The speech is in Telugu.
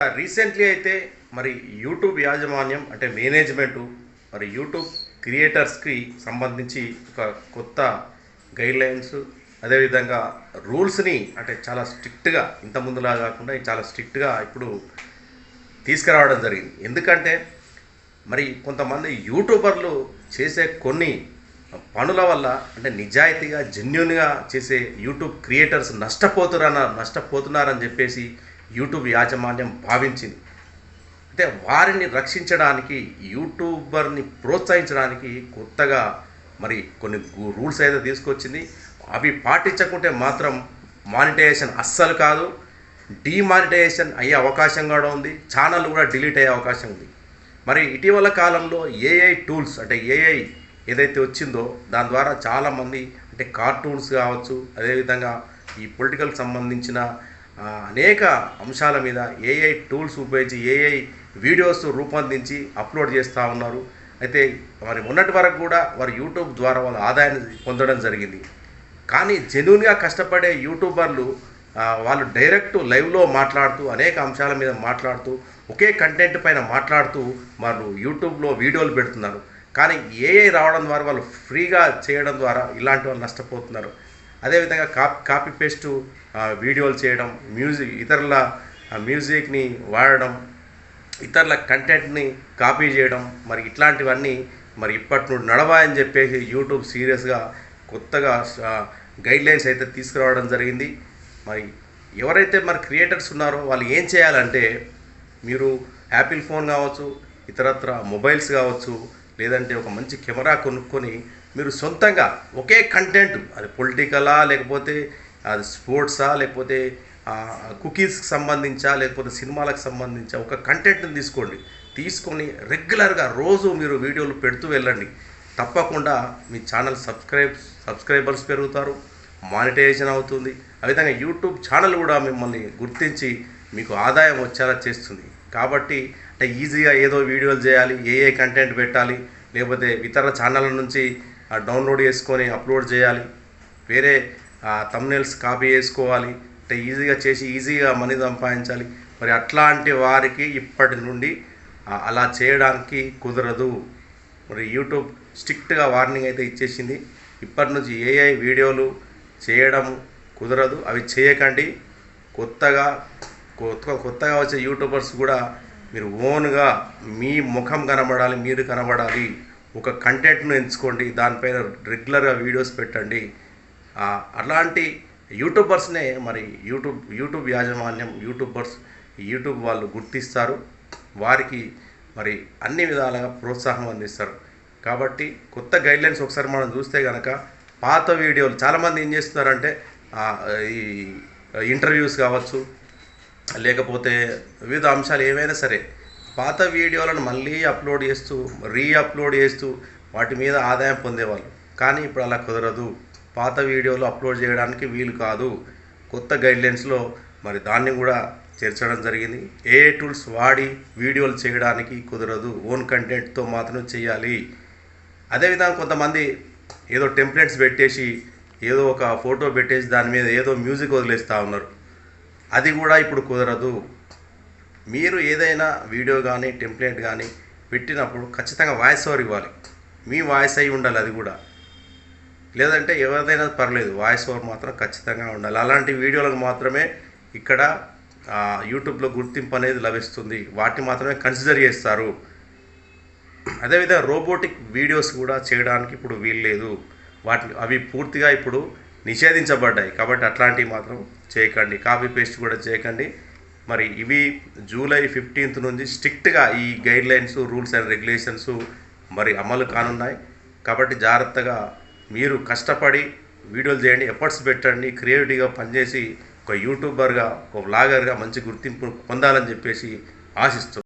రీసెంట్లీ అయితే మరి యూట్యూబ్ యాజమాన్యం అంటే మేనేజ్మెంటు మరి యూట్యూబ్ క్రియేటర్స్కి సంబంధించి ఒక కొత్త గైడ్లైన్స్ అదేవిధంగా రూల్స్ని అంటే చాలా స్ట్రిక్ట్గా ఇంత ముందులా కాకుండా చాలా స్ట్రిక్ట్గా ఇప్పుడు తీసుకురావడం జరిగింది. ఎందుకంటే మరి కొంతమంది యూట్యూబర్లు చేసే కొన్ని పనుల వల్ల అంటే నిజాయితీగా జెన్యున్గా చేసే యూట్యూబ్ క్రియేటర్స్ నష్టపోతున్నారన్న నష్టపోతున్నారని చెప్పేసి యూట్యూబ్ యాజమాన్యం భావించింది. అంటే వారిని రక్షించడానికి యూట్యూబర్ని ప్రోత్సహించడానికి కొత్తగా మరి కొన్ని రూల్స్ అయితే తీసుకొచ్చింది. అవి పాటించకుంటే మాత్రం మానిటైజేషన్ అస్సలు కాదు. డీమానిటైజేషన్ అయ్యే అవకాశం కూడా ఉంది. ఛానల్ కూడా డిలీట్ అయ్యే అవకాశం ఉంది. మరి ఇటీవల కాలంలో ఏఐ టూల్స్ అంటే ఏఐ ఏదైతే వచ్చిందో దాని ద్వారా చాలామంది అంటే కార్టూన్స్ కావచ్చు అదేవిధంగా ఈ పొలిటికల్ సంబంధించిన అనేక అంశాల మీద ఏఐ టూల్స్ ఉపయోగించి ఏఐ వీడియోస్ రూపొందించి అప్లోడ్ చేస్తూ ఉన్నారు. అయితే వారి మొన్నటి వరకు కూడా వారు యూట్యూబ్ ద్వారా వాళ్ళ ఆదాయాన్ని పొందడం జరిగింది. కానీ జెన్యున్గా కష్టపడే యూట్యూబర్లు వాళ్ళు డైరెక్ట్ లైవ్లో మాట్లాడుతూ అనేక అంశాల మీద మాట్లాడుతూ ఒకే కంటెంట్ పైన మాట్లాడుతూ వాళ్ళు యూట్యూబ్లో వీడియోలు పెడుతున్నారు. కానీ ఏఐ రావడం ద్వారా వాళ్ళు ఫ్రీగా చేయడం ద్వారా ఇలాంటి వాళ్ళు నష్టపోతున్నారు. అదేవిధంగా కాపీ కాపీ పేస్ట్ వీడియోలు చేయడం మ్యూజిక్ ఇతరుల మ్యూజిక్ని వాడడం ఇతరుల కంటెంట్ని కాపీ చేయడం మరి ఇట్లాంటివన్నీ మరి ఇప్పటి నుండి నడవాయని చెప్పేసి యూట్యూబ్ సీరియస్గా కొత్తగా గైడ్లైన్స్ అయితే తీసుకురావడం జరిగింది. మరి ఎవరైతే మరి క్రియేటర్స్ ఉన్నారో వాళ్ళు ఏం చేయాలంటే మీరు యాపిల్ ఫోన్ కావచ్చు ఇతరత్ర మొబైల్స్ కావచ్చు లేదంటే ఒక మంచి కెమెరా కొనుక్కొని మీరు సొంతంగా ఒకే కంటెంట్ అది పొలిటికలా లేకపోతే అది స్పోర్ట్సా లేకపోతే కుకీస్కి సంబంధించా లేకపోతే సినిమాలకు సంబంధించా ఒక కంటెంట్ని తీసుకోండి. తీసుకొని రెగ్యులర్గా రోజు మీరు వీడియోలు పెడుతూ వెళ్ళండి. తప్పకుండా మీ ఛానల్ సబ్స్క్రైబ్ సబ్స్క్రైబర్స్ పెరుగుతారు మానిటైజేషన్ అవుతుంది. అదేవిధంగా యూట్యూబ్ ఛానల్ కూడా మిమ్మల్ని గుర్తించి మీకు ఆదాయం వచ్చేలా చేస్తుంది. కాబట్టి అంటే ఈజీగా ఏదో వీడియోలు చేయాలి ఏ ఏ కంటెంట్ పెట్టాలి లేకపోతే ఇతర ఛానళ్ళ నుంచి డౌన్లోడ్ చేసుకొని అప్లోడ్ చేయాలి. వేరే తమ్నెల్స్ కాపీ చేసుకోవాలి. అంటే ఈజీగా చేసి ఈజీగా మనీ సంపాదించాలి. మరి అట్లాంటి వారికి ఇప్పటి నుండి అలా చేయడానికి కుదరదు. మరి యూట్యూబ్ స్ట్రిక్ట్గా వార్నింగ్ అయితే ఇచ్చేసింది. ఇప్పటి నుంచి ఏఐ వీడియోలు చేయడం కుదరదు. అవి చేయకండి. కొత్తగా కొత్త కొత్తగా వచ్చే యూట్యూబర్స్ కూడా మీరు ఓన్గా మీ ముఖం కనబడాలి మీరు కనబడాలి. ఒక కంటెంట్ను ఎంచుకోండి దానిపైన రెగ్యులర్గా వీడియోస్ పెట్టండి. అలాంటి యూట్యూబర్స్నే మరి యూట్యూబ్ యూట్యూబ్ యాజమాన్యం యూట్యూబర్స్ యూట్యూబ్ వాళ్ళు గుర్తిస్తారు. వారికి మరి అన్ని విధాలుగా ప్రోత్సాహం అందిస్తారు. కాబట్టి కొత్త గైడ్లైన్స్ ఒకసారి మనం చూస్తే కనుక పాత వీడియోలు చాలామంది ఏం చేస్తున్నారంటే ఈ ఇంటర్వ్యూస్ కావచ్చు లేకపోతే వివిధ అంశాలు ఏవైనా సరే పాత వీడియోలను మళ్ళీ అప్లోడ్ చేస్తూ రీ అప్లోడ్ చేస్తూ వాటి మీద ఆదాయం పొందేవాళ్ళు. కానీ ఇప్పుడు అలా కుదరదు. పాత వీడియోలు అప్లోడ్ చేయడానికి వీలు కాదు. కొత్త గైడ్లైన్స్లో మరి దాన్ని కూడా చేర్చడం జరిగింది. ఏ టూల్స్ వాడి వీడియోలు చేయడానికి కుదరదు. ఓన్ కంటెంట్తో మాత్రమే చేయాలి. అదేవిధంగా కొంతమంది ఏదో టెంప్లెట్స్ పెట్టేసి ఏదో ఒక ఫోటో పెట్టేసి దాని మీద ఏదో మ్యూజిక్ వదిలేస్తూ ఉన్నారు. అది కూడా ఇప్పుడు కుదరదు. మీరు ఏదైనా వీడియో కానీ టెంప్లెట్ కానీ పెట్టినప్పుడు ఖచ్చితంగా వాయిస్ ఓవర్ ఇవ్వాలి. మీ వాయిస్ అయి ఉండాలి అది కూడా. లేదంటే ఎవరిదైనా పర్లేదు వాయిస్ ఓవర్ మాత్రం ఖచ్చితంగా ఉండాలి. అలాంటి వీడియోలకు మాత్రమే ఇక్కడ యూట్యూబ్లో గుర్తింపు అనేది లభిస్తుంది. వాటిని మాత్రమే కన్సిడర్ చేస్తారు. అదేవిధంగా రోబోటిక్ వీడియోస్ కూడా చేయడానికి ఇప్పుడు వీల్లేదు వాటిని అవి పూర్తిగా ఇప్పుడు నిషేధించబడ్డాయి. కాబట్టి అట్లాంటివి మాత్రం చేయకండి. కాపీ పేస్ట్ కూడా చేయకండి. మరి ఇవి జూలై ఫిఫ్టీన్త్ నుంచి స్ట్రిక్ట్గా ఈ guidelines rules and regulations మరి అమలు కానున్నాయి. కాబట్టి జాగ్రత్తగా మీరు కష్టపడి వీడియోలు చేయండి ఎఫర్ట్స్ పెట్టండి క్రియేటివ్గా పనిచేసి ఒక యూట్యూబర్గా ఒక వ్లాగర్గా మంచి గుర్తింపు పొందాలని చెప్పేసి ఆశిస్తున్నాను